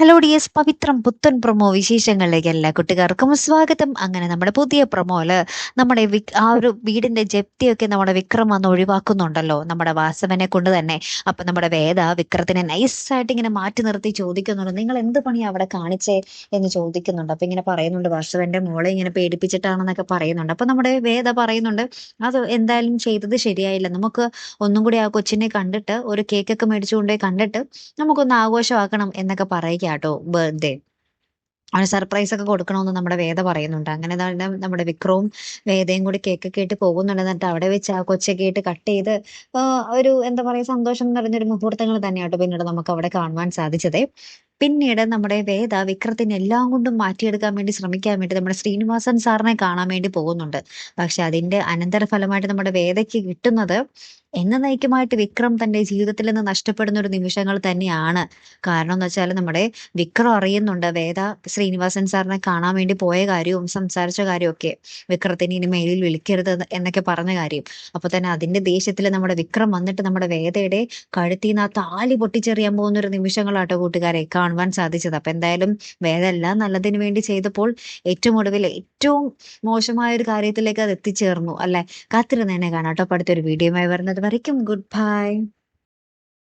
Hello D S പവിത്രം പുത്തൻ promo വിശേഷങ്ങളിലേക്ക് എല്ലാ കുട്ടികാർക്കും സ്വാഗതം. അങ്ങനെ നമ്മുടെ പുതിയ പ്രൊമോയിൽ നമ്മുടെ ആ ഒരു വീടിന്റെ ജപ്തിയൊക്കെ നമ്മുടെ വിക്രം വന്ന് ഒഴിവാക്കുന്നുണ്ടല്ലോ നമ്മുടെ വാസവനെ കൊണ്ട് തന്നെ. അപ്പൊ നമ്മുടെ വേദ വിക്രത്തിനെ നൈസായിട്ട് ഇങ്ങനെ മാറ്റി നിർത്തി ചോദിക്കുന്നുണ്ട് നിങ്ങൾ എന്ത് പണി അവിടെ കാണിച്ചേ? എന്ന് ചോദിക്കുന്നുണ്ട്. അപ്പൊ ഇങ്ങനെ പറയുന്നുണ്ട് വാസവന്റെ മോളെ ഇങ്ങനെ പേടിപ്പിച്ചിട്ടാണെന്നൊക്കെ പറയുന്നുണ്ട്. അപ്പൊ നമ്മുടെ വേദ പറയുന്നുണ്ട് അത് എന്തായാലും ചെയ്തത് ശരിയായില്ല. നമുക്ക് ഒന്നും കൂടി ആ കൊച്ചിനെ കണ്ടിട്ട് ഒരു കേക്കൊക്കെ മേടിച്ചുകൊണ്ടേ കണ്ടിട്ട് നമുക്കൊന്ന് ആഘോഷമാക്കണം എന്നൊക്കെ പറയുക. കേട്ടോ ബർത്ത്ഡേ അവന് സർപ്രൈസ് ഒക്കെ കൊടുക്കണമെന്ന് നമ്മുടെ വേദ പറയുന്നുണ്ട്. അങ്ങനെ നമ്മുടെ വിക്രവും വേദയും കൂടി കേക്ക് കേട്ട് പോകുന്നുണ്ട്. എന്നിട്ട് അവിടെ വെച്ച് ആ കൊച്ചെ കേട്ട് കട്ട് ചെയ്ത് ഒരു എന്താ പറയാ സന്തോഷം നിറഞ്ഞൊരു മുഹൂർത്തങ്ങൾ തന്നെയാട്ടോ പിന്നീട് നമുക്ക് അവിടെ കാണുവാൻ സാധിച്ചത്. പിന്നീട് നമ്മുടെ വേദ വിക്രത്തിനെ എല്ലാം കൊണ്ടും മാറ്റിയെടുക്കാൻ വേണ്ടി ശ്രമിക്കാൻ വേണ്ടി നമ്മുടെ ശ്രീനിവാസൻ സാറിനെ കാണാൻ വേണ്ടി പോകുന്നുണ്ട്. പക്ഷെ അതിന്റെ അനന്തരഫലമായിട്ട് നമ്മുടെ വേദയ്ക്ക് കിട്ടുന്നത് എന്നേക്കുമായിട്ട് വിക്രം തന്റെ ജീവിതത്തിൽ നിന്ന് നഷ്ടപ്പെടുന്ന ഒരു നിമിഷങ്ങൾ തന്നെയാണ്. കാരണം എന്ന് വെച്ചാൽ നമ്മുടെ വിക്രം അറിയുന്നുണ്ട്. വേദ ശ്രീനിവാസൻ സാറിനെ കാണാൻ വേണ്ടി പോയ കാര്യവും സംസാരിച്ച കാര്യമൊക്കെ വിക്രത്തിന് ഇനി മേലിൽ വിളിക്കരുത് എന്നൊക്കെ പറഞ്ഞ കാര്യം. അപ്പൊ തന്നെ അതിന്റെ ദേഷ്യത്തിൽ നമ്മുടെ വിക്രം വന്നിട്ട് നമ്മുടെ വേദയുടെ കഴുത്തിൽ നിന്ന് ആ താലി പൊട്ടിച്ചെറിയാൻ പോകുന്ന ഒരു നിമിഷങ്ങളാട്ടോ കൂട്ടുകാരെ കാണുവാൻ സാധിച്ചത്. അപ്പൊ എന്തായാലും വേദ എല്ലാം നല്ലതിന് വേണ്ടി ചെയ്തപ്പോൾ ഏറ്റവും ഒടുവിൽ ഏറ്റവും മോശമായ ഒരു കാര്യത്തിലേക്ക് അത് എത്തിച്ചേർന്നു. അല്ലെ? കാത്തിരുന്നേനെ കാണാട്ടോ അടുത്തൊരു വീഡിയോയുമായി വരുന്നത് வரைக்கும் குட் பாய்